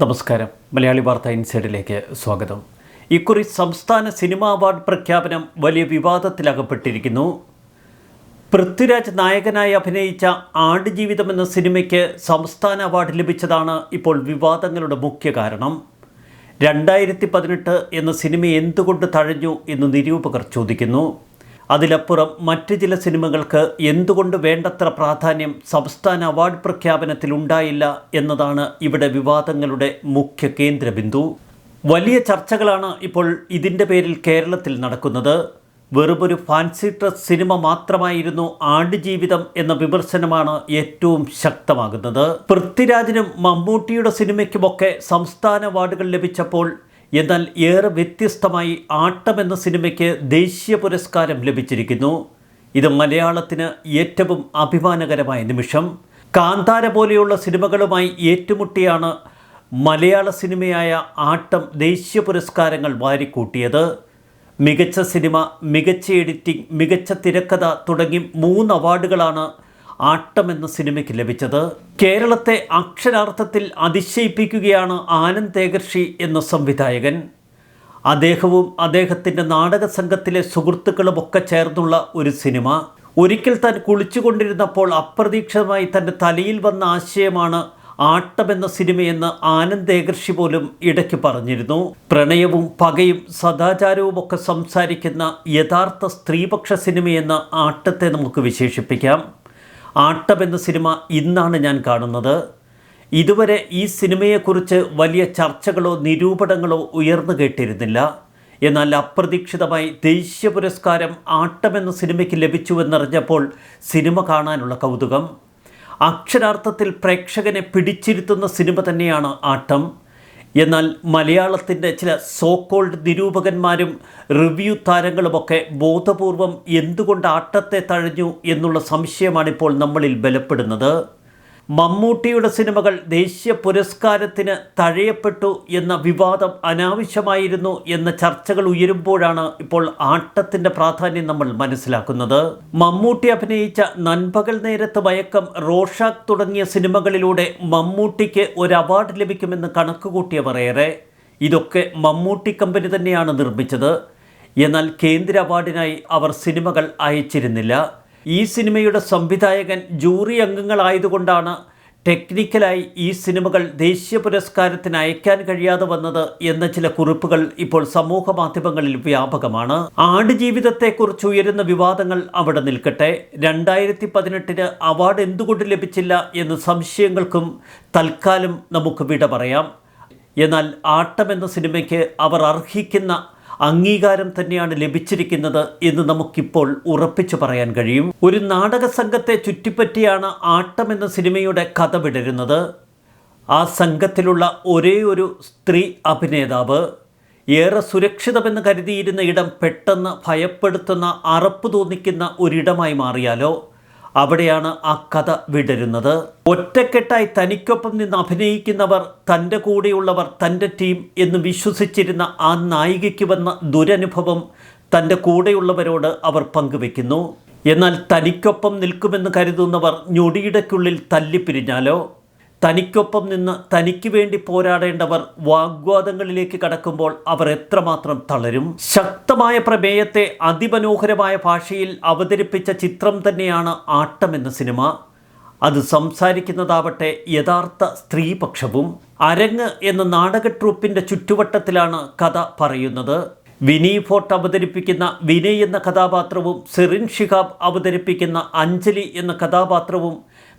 നമസ്കാരം. മലയാളി വാർത്ത ഇൻസൈഡിലേക്ക് സ്വാഗതം. ഇക്കുറി സംസ്ഥാന സിനിമാ അവാർഡ് പ്രഖ്യാപനം വലിയ വിവാദത്തിലകപ്പെട്ടിരിക്കുന്നു. പൃഥ്വിരാജ് നായകനായി അഭിനയിച്ച ആടുജീവിതം എന്ന സിനിമയ്ക്ക് സംസ്ഥാന അവാർഡ് ലഭിച്ചതാണ് ഇപ്പോൾ വിവാദങ്ങളുടെ മുഖ്യ കാരണം. രണ്ടായിരത്തി പതിനെട്ട് എന്ന സിനിമ എന്തുകൊണ്ട് തഴഞ്ഞു എന്ന് നിരൂപകർ ചോദിക്കുന്നു. അതിലപ്പുറം മറ്റ് ചില സിനിമകൾക്ക് എന്തുകൊണ്ട് വേണ്ടത്ര പ്രാധാന്യം സംസ്ഥാന അവാർഡ് പ്രഖ്യാപനത്തിൽ ഉണ്ടായില്ല എന്നതാണ് ഇവിടെ വിവാദങ്ങളുടെ മുഖ്യ കേന്ദ്രബിന്ദു. വലിയ ചർച്ചകളാണ് ഇപ്പോൾ ഇതിന്റെ പേരിൽ കേരളത്തിൽ നടക്കുന്നത്. വെറുമൊരു ഫാൻസി ഡ്രസ് സിനിമ മാത്രമായിരുന്നു ആടുജീവിതം എന്ന വിമർശനമാണ് ഏറ്റവും ശക്തമാകുന്നത്. പൃഥ്വിരാജിനും മമ്മൂട്ടിയുടെ സിനിമയ്ക്കുമൊക്കെ സംസ്ഥാന അവാർഡുകൾ ലഭിച്ചപ്പോൾ എന്നാൽ ഏറെ വ്യത്യസ്തമായി ആട്ടം എന്ന സിനിമയ്ക്ക് ദേശീയ പുരസ്കാരം ലഭിച്ചിരിക്കുന്നു. ഇത് മലയാളത്തിന് ഏറ്റവും അഭിമാനകരമായ നിമിഷം. കാന്താര പോലെയുള്ള സിനിമകളുമായി ഏറ്റുമുട്ടിയാണ് മലയാള സിനിമയായ ആട്ടം ദേശീയ പുരസ്കാരങ്ങൾ വാരിക്കൂട്ടിയത്. മികച്ച സിനിമ മികച്ച എഡിറ്റിംഗ് മികച്ച തിരക്കഥ തുടങ്ങി മൂന്ന് അവാർഡുകളാണ് ആട്ടം എന്ന സിനിമയ്ക്ക് ലഭിച്ചത് കേരളത്തെ അക്ഷരാർത്ഥത്തിൽ അതിശയിപ്പിക്കുകയാണ് ആനന്ദ് തേകർഷി എന്ന സംവിധായകൻ. അദ്ദേഹവും അദ്ദേഹത്തിന്റെ നാടക സംഘത്തിലെ സുഹൃത്തുക്കളുമൊക്കെ ചേർന്നുള്ള ഒരു സിനിമ. ഒരിക്കൽ താൻ കുളിച്ചുകൊണ്ടിരുന്നപ്പോൾ അപ്രതീക്ഷിതമായി തന്റെ തലയിൽ വന്ന ആശയമാണ് ആട്ടം എന്ന സിനിമയെന്ന് ആനന്ദ് ഏകർഷി പോലും ഇടയ്ക്ക് പറഞ്ഞിരുന്നു. പ്രണയവും പകയും സദാചാരവും ഒക്കെ സംസാരിക്കുന്ന യഥാർത്ഥ സ്ത്രീപക്ഷ സിനിമയെന്ന് ആട്ടത്തെ നമുക്ക് വിശേഷിപ്പിക്കാം. ആട്ടം എന്ന സിനിമ ഇന്നാണ് ഞാൻ കാണുന്നത്. ഇതുവരെ ഈ സിനിമയെക്കുറിച്ച് വലിയ ചർച്ചകളോ നിരൂപണങ്ങളോ ഉയർന്നു കേട്ടിരുന്നില്ല. എന്നാൽ അപ്രതീക്ഷിതമായി ദേശീയ പുരസ്കാരം ആട്ടം എന്ന സിനിമയ്ക്ക് ലഭിച്ചുവെന്നറിഞ്ഞപ്പോൾ സിനിമ കാണാനുള്ള കൗതുകം. അക്ഷരാർത്ഥത്തിൽ പ്രേക്ഷകനെ പിടിച്ചിരുത്തുന്ന സിനിമ തന്നെയാണ് ആട്ടം. എന്നാൽ മലയാളത്തിന്റെ ചില സോക്കോൾഡ് നിരൂപകന്മാരും റിവ്യൂ താരങ്ങളുമൊക്കെ ബോധപൂർവം എന്തുകൊണ്ട് ആട്ടത്തെ തഴഞ്ഞു എന്നുള്ള സംശയമാണിപ്പോൾ നമ്മളിൽ ബലപ്പെടുന്നത്. മമ്മൂട്ടിയുടെ സിനിമകൾ ദേശീയ പുരസ്കാരത്തിന് തഴയപ്പെട്ടു എന്ന വിവാദം അനാവശ്യമായിരുന്നു എന്ന ചർച്ചകൾ ഉയരുമ്പോഴാണ് ഇപ്പോൾ ആട്ടത്തിന്റെ പ്രാധാന്യം നമ്മൾ മനസ്സിലാക്കുന്നത്. മമ്മൂട്ടി അഭിനയിച്ച നൻപകൽ നേരത്ത് മയക്കം റോഷാക്ക് തുടങ്ങിയ സിനിമകളിലൂടെ മമ്മൂട്ടിക്ക് ഒരു അവാർഡ് ലഭിക്കുമെന്ന് കണക്കുകൂട്ടിയവർ ഏറെ. ഇതൊക്കെ മമ്മൂട്ടി കമ്പനി തന്നെയാണ് നിർമ്മിച്ചത്. എന്നാൽ കേന്ദ്ര അവാർഡിനായി അവർ സിനിമകൾ അയച്ചിരുന്നില്ല. ഈ സിനിമയുടെ സംവിധായകൻ ജൂറി അംഗങ്ങളായതുകൊണ്ടാണ് ടെക്നിക്കലായി ഈ സിനിമകൾ ദേശീയ പുരസ്കാരത്തിന് അയക്കാൻ കഴിയാതെ വന്നത് എന്ന ചില കുറിപ്പുകൾ ഇപ്പോൾ സമൂഹ മാധ്യമങ്ങളിൽ വ്യാപകമാണ്. ആടുജീവിതത്തെക്കുറിച്ച് ഉയരുന്ന വിവാദങ്ങൾ അവിടെ നിൽക്കട്ടെ. രണ്ടായിരത്തി പതിനെട്ടിന് അവാർഡ് എന്തുകൊണ്ട് ലഭിച്ചില്ല എന്ന സംശയങ്ങൾക്കും തൽക്കാലം നമുക്ക് വിട പറയാം. എന്നാൽ ആട്ടം എന്ന സിനിമയ്ക്ക് അവർ അർഹിക്കുന്ന അംഗീകാരം തന്നെയാണ് ലഭിച്ചിരിക്കുന്നത് എന്ന് നമുക്കിപ്പോൾ ഉറപ്പിച്ചു പറയാൻ കഴിയും. ഒരു നാടക സംഘത്തെ ചുറ്റിപ്പറ്റിയാണ് ആട്ടം എന്ന സിനിമയുടെ കഥ വിടരുന്നത്. ആ സംഘത്തിലുള്ള ഒരേ ഒരു സ്ത്രീ അഭിനേതാവ് ഏറെ സുരക്ഷിതമെന്ന് കരുതിയിരുന്ന ഇടം പെട്ടെന്ന് ഭയപ്പെടുത്തുന്ന അറപ്പ് തോന്നിക്കുന്ന ഒരിടമായി മാറിയാലോ? അവിടെയാണ് ആ കഥ വിടരുന്നത്. ഒറ്റക്കെട്ടായി തനിക്കൊപ്പം നിന്ന് അഭിനയിക്കുന്നവർ തന്റെ കൂടെയുള്ളവർ തന്റെ ടീം എന്ന് വിശ്വസിച്ചിരുന്ന ആ നായികയ്ക്ക് വന്ന ദുരനുഭവം തന്റെ കൂടെയുള്ളവരോട് അവർ പങ്കുവെക്കുന്നു. എന്നാൽ തനിക്കൊപ്പം നിൽക്കുമെന്ന് കരുതുന്നവർ ഞൊടിയിടയ്ക്കുള്ളിൽ തല്ലിപ്പിരിഞ്ഞാലോ? തനിക്കൊപ്പം നിന്ന് തനിക്ക് വേണ്ടി പോരാടേണ്ടവർ വാഗ്വാദങ്ങളിലേക്ക് കടക്കുമ്പോൾ അവർ എത്രമാത്രം തളരും? ശക്തമായ പ്രമേയത്തെ അതിമനോഹരമായ ഭാഷയിൽ അവതരിപ്പിച്ച ചിത്രം തന്നെയാണ് ആട്ടം എന്ന സിനിമ. അത് സംസാരിക്കുന്നതാവട്ടെ യഥാർത്ഥ സ്ത്രീപക്ഷവും. അരങ്ങ് എന്ന നാടക ട്രൂപ്പിന്റെ ചുറ്റുവട്ടത്തിലാണ് കഥ പറയുന്നത്. വിനി ഫോർട്ട് അവതരിപ്പിക്കുന്ന വിനയ് എന്ന കഥാപാത്രവും സെറിൻ ഷിഹാബ് അവതരിപ്പിക്കുന്ന അഞ്ജലി എന്ന കഥാപാത്രവും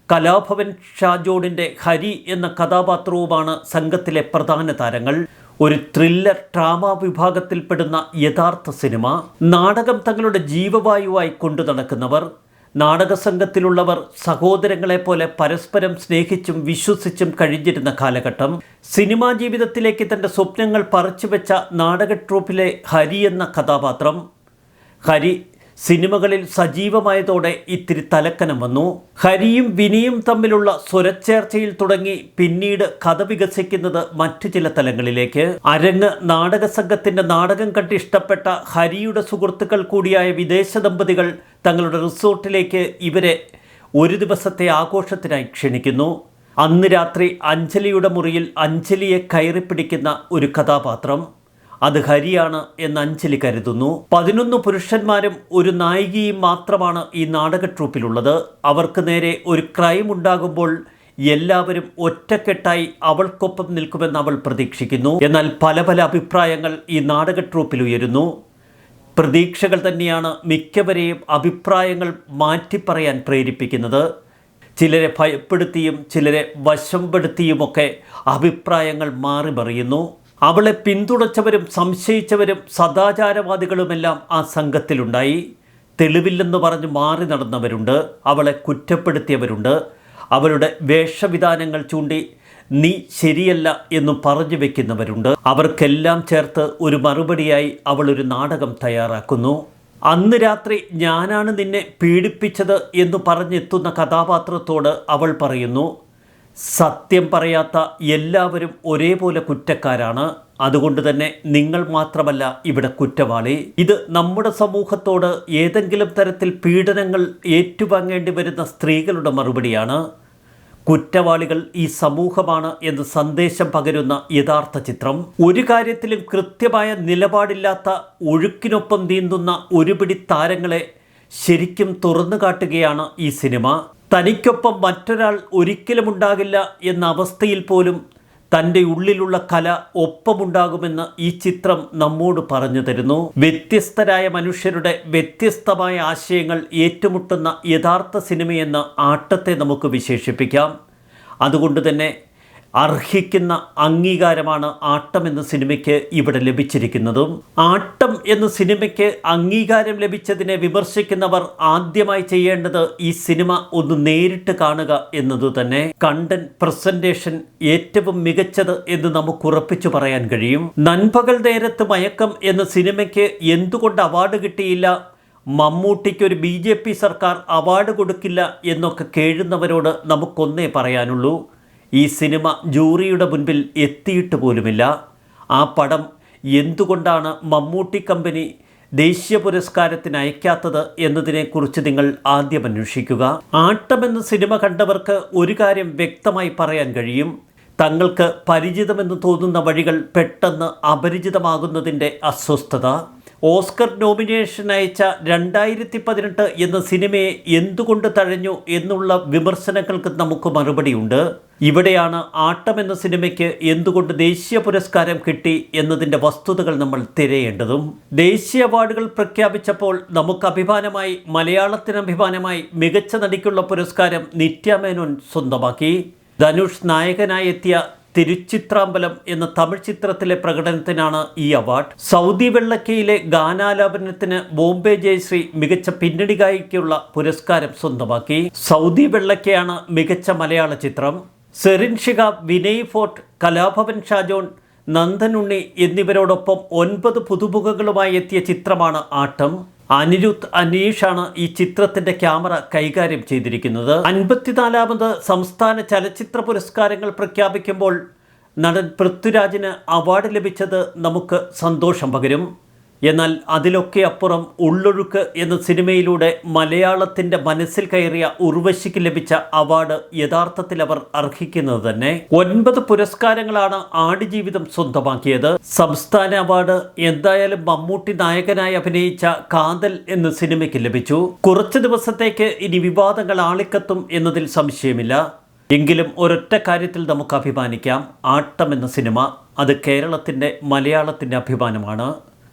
കലാഭവൻ ഷാജോണിന്റെ ഹരി എന്ന കഥാപാത്രവുമാണ് സംഘത്തിലെ പ്രധാന താരങ്ങൾ. ഒരു ത്രില്ലർ ഡ്രാമ വിഭാഗത്തിൽപ്പെടുന്ന യഥാർത്ഥ സിനിമ നാടകം തങ്ങളുടെ ജീവവായുവായി കൊണ്ടു നടക്കുന്നവർ സഹോദരങ്ങളെ പോലെ പരസ്പരം സ്നേഹിച്ചും വിശ്വസിച്ചും കഴിഞ്ഞിരുന്ന കാലഘട്ടം സിനിമാ ജീവിതത്തിലേക്ക് തന്റെ സ്വപ്നങ്ങൾ പറിച്ചുവെച്ച നാടക ട്രൂപ്പിലെ ഹരി എന്ന കഥാപാത്രം. ഹരി സിനിമകളിൽ സജീവമായതോടെ ഇത്തിരി തലക്കനം വന്നു. ഹരിയും വിനിയും തമ്മിലുള്ള സ്വരച്ചേർച്ചയിൽ തുടങ്ങി പിന്നീട് കഥ വികസിക്കുന്നത് മറ്റു ചില തലങ്ങളിലേക്ക്. അരങ്ങ് നാടക സംഘത്തിന്റെ നാടകം കണ്ട് ഇഷ്ടപ്പെട്ട ഹരിയുടെ സുഹൃത്തുക്കൾ കൂടിയായ വിദേശ ദമ്പതികൾ തങ്ങളുടെ റിസോർട്ടിലേക്ക് ഇവരെ ഒരു ദിവസത്തെ ആഘോഷത്തിനായി ക്ഷണിക്കുന്നു. അന്ന് രാത്രി അഞ്ജലിയുടെ മുറിയിൽ അഞ്ജലിയെ കയറിപ്പിടിക്കുന്ന ഒരു കഥാപാത്രം. അത് ഹരിയാണ് എന്ന് അഞ്ജലി കരുതുന്നു. പതിനൊന്ന് പുരുഷന്മാരും ഒരു നായികയും മാത്രമാണ് ഈ നാടക ട്രൂപ്പിലുള്ളത് അവർക്ക് നേരെ ഒരു ക്രൈം ഉണ്ടാകുമ്പോൾ എല്ലാവരും ഒറ്റക്കെട്ടായി അവൾക്കൊപ്പം നിൽക്കുമെന്ന് അവൾ പ്രതീക്ഷിക്കുന്നു. എന്നാൽ പല പല അഭിപ്രായങ്ങൾ ഈ നാടക ട്രൂപ്പിൽ ഉയരുന്നു. പ്രതീക്ഷകൾ തന്നെയാണ് മിക്കവരെയും അഭിപ്രായങ്ങൾ മാറ്റിപ്പറയാൻ പ്രേരിപ്പിക്കുന്നത്. ചിലരെ ഭയപ്പെടുത്തിയും ചിലരെ വശംപെടുത്തിയുമൊക്കെ അഭിപ്രായങ്ങൾ മാറി മറിയുന്നു അവളെ പിന്തുണച്ചവരും സംശയിച്ചവരും സദാചാരവാദികളുമെല്ലാം ആ സംഘത്തിലുണ്ടായി. തെളിവില്ലെന്ന് പറഞ്ഞ് മാറി നടന്നവരുണ്ട്. അവളെ കുറ്റപ്പെടുത്തിയവരുണ്ട്. അവരുടെ വേഷവിധാനങ്ങൾ ചൂണ്ടി നീ ശരിയല്ല എന്ന് പറഞ്ഞു വെക്കുന്നവരുണ്ട്. അവർക്കെല്ലാം ചേർത്ത് ഒരു മറുപടിയായി അവൾ ഒരു നാടകം തയ്യാറാക്കുന്നു. അന്ന് രാത്രി ഞാനാണ് നിന്നെ പീഡിപ്പിച്ചത് എന്ന് പറഞ്ഞെത്തുന്ന കഥാപാത്രത്തോട് അവൾ പറയുന്നു സത്യം പറയാത്ത എല്ലാവരും ഒരേപോലെ കുറ്റക്കാരാണ്. അതുകൊണ്ട് തന്നെ നിങ്ങൾ മാത്രമല്ല ഇവിടെ കുറ്റവാളി. ഇത് നമ്മുടെ സമൂഹത്തോട് ഏതെങ്കിലും തരത്തിൽ പീഡനങ്ങൾ ഏറ്റുവാങ്ങേണ്ടി വരുന്ന സ്ത്രീകളുടെ മറുപടിയാണ്. കുറ്റവാളികൾ ഈ സമൂഹമാണ് എന്ന് സന്ദേശം പകരുന്ന യഥാർത്ഥ ചിത്രം. ഒരു കാര്യത്തിലും കൃത്യമായ നിലപാടില്ലാത്ത ഒഴുക്കിനൊപ്പം നീന്തുന്ന ഒരുപിടി താരങ്ങളെ ശരിക്കും തുറന്നു കാട്ടുകയാണ് ഈ സിനിമ. തനിക്കൊപ്പം മറ്റൊരാൾ ഒരിക്കലും ഉണ്ടാകില്ല എന്ന അവസ്ഥയിൽ പോലും തന്റെ ഉള്ളിലുള്ള കല ഒപ്പമുണ്ടാകുമെന്ന് ഈ ചിത്രം നമ്മോട് പറഞ്ഞു തരുന്നു. വ്യത്യസ്തരായ മനുഷ്യരുടെ വ്യത്യസ്തമായ ആശയങ്ങൾ ഏറ്റുമുട്ടുന്ന യഥാർത്ഥ സിനിമയെന്ന ആട്ടത്തെ നമുക്ക് വിശേഷിപ്പിക്കാം. അതുകൊണ്ട് തന്നെ അർഹിക്കുന്ന അംഗീകാരമാണ് ആട്ടം എന്ന സിനിമയ്ക്ക് ഇവിടെ ലഭിച്ചിരിക്കുന്നതും. ആട്ടം എന്ന സിനിമയ്ക്ക് അംഗീകാരം ലഭിച്ചതിനെ വിമർശിക്കുന്നവർ ആദ്യമായി ചെയ്യേണ്ടത് ഈ സിനിമ ഒന്ന് നേരിട്ട് കാണുക എന്നത് തന്നെ. കണ്ടന്റ് പ്രസന്റേഷൻ ഏറ്റവും മികച്ചത് എന്ന് നമുക്ക് ഉറപ്പിച്ചു പറയാൻ കഴിയും. നൻപകൽ നേരത്ത് മയക്കം എന്ന സിനിമയ്ക്ക് എന്തുകൊണ്ട് അവാർഡ് കിട്ടിയില്ല? മമ്മൂട്ടിക്ക് ഒരു ബി ജെ പി സർക്കാർ അവാർഡ് കൊടുക്കില്ല എന്നൊക്കെ കേഴുന്നവരോട് നമുക്കൊന്നേ പറയാനുള്ളൂ. ഈ സിനിമ ജൂറിയുടെ മുൻപിൽ എത്തിയിട്ട് പോലുമില്ല. ആ പടം എന്തുകൊണ്ടാണ് മമ്മൂട്ടി കമ്പനി ദേശീയ പുരസ്കാരത്തിന് അയക്കാത്തത് എന്നതിനെക്കുറിച്ച് നിങ്ങൾ ആദ്യം അന്വേഷിക്കുക. ആട്ടം എന്ന സിനിമ കണ്ടവർക്ക് ഒരു കാര്യം വ്യക്തമായി പറയാൻ കഴിയും. തങ്ങൾക്ക് പരിചിതമെന്ന് തോന്നുന്ന വഴികൾ പെട്ടെന്ന് അപരിചിതമാകുന്നതിന്റെ അസ്വസ്ഥത. ഓസ്കർ നോമിനേഷൻ അയച്ച രണ്ടായിരത്തി പതിനെട്ട് എന്ന സിനിമയെ എന്തുകൊണ്ട് തഴഞ്ഞു എന്നുള്ള വിമർശനങ്ങൾക്ക് നമുക്ക് മറുപടിയുണ്ട്. ഇവിടെയാണ് ആട്ടം എന്ന സിനിമയ്ക്ക് എന്തുകൊണ്ട് ദേശീയ പുരസ്കാരം കിട്ടി എന്നതിന്റെ വസ്തുതകൾ നമ്മൾ തിരയേണ്ടതും. ദേശീയ അവാർഡുകൾ പ്രഖ്യാപിച്ചപ്പോൾ നമുക്ക് അഭിമാനമായി മലയാളത്തിന് അഭിമാനമായി മികച്ച നടിക്കുള്ള പുരസ്കാരം നിത്യാമേനോൻ സ്വന്തമാക്കി. ധനുഷ് നായകനായി എത്തിയ തിരുച്ചിത്രാമ്പലം എന്ന തമിഴ് ചിത്രത്തിലെ പ്രകടനത്തിനാണ് ഈ അവാർഡ്. സൗദി വെള്ളക്കയിലെ ഗാനാലാപനത്തിന് ബോംബെ ജയശ്രീ മികച്ച പിന്നണി ഗായിക്കുള്ള പുരസ്കാരം സ്വന്തമാക്കി. സൗദി വെള്ളക്കയാണ് മികച്ച മലയാള ചിത്രം. സെറിൻ ഷിഹാബ് വിനയ് ഫോർട്ട് കലാഭവൻ ഷാജോൺ നന്ദനുണ്ണി എന്നിവരോടൊപ്പം ഒൻപത് പുതുമുഖങ്ങളുമായി എത്തിയ ചിത്രമാണ് ആട്ടം. അനിരുദ്ധ് അനീഷാണ് ഈ ചിത്രത്തിന്റെ ക്യാമറ കൈകാര്യം ചെയ്തിരിക്കുന്നത്. അൻപത്തിനാലാമത് സംസ്ഥാന ചലച്ചിത്ര പുരസ്കാരങ്ങൾ പ്രഖ്യാപിക്കുമ്പോൾ നടൻ പൃഥ്വിരാജിന് അവാർഡ് ലഭിച്ചത് നമുക്ക് സന്തോഷം പകരും. എന്നാൽ അതിലൊക്കെ അപ്പുറം ഉള്ളൊഴുക്ക് എന്ന സിനിമയിലൂടെ മലയാളത്തിന്റെ മനസ്സിൽ കയറിയ ഉർവശിക്ക് ലഭിച്ച അവാർഡ് യഥാർത്ഥത്തിൽ അവർ അർഹിക്കുന്നത് തന്നെ ഒൻപത് പുരസ്കാരങ്ങളാണ് ആടുജീവിതം സ്വന്തമാക്കിയത്. സംസ്ഥാന അവാർഡ് എന്തായാലും മമ്മൂട്ടി നായകനായി അഭിനയിച്ച കാതൽ എന്ന സിനിമയ്ക്ക് ലഭിച്ചു. കുറച്ചു ദിവസത്തേക്ക് ഇനി വിവാദങ്ങൾ ആളിക്കത്തും എന്നതിൽ സംശയമില്ല. എങ്കിലും ഒരൊറ്റ കാര്യത്തിൽ നമുക്ക് അഭിമാനിക്കാം. ആട്ടം എന്ന സിനിമ അത് കേരളത്തിന്റെ മലയാളത്തിന്റെ അഭിമാനമാണ്.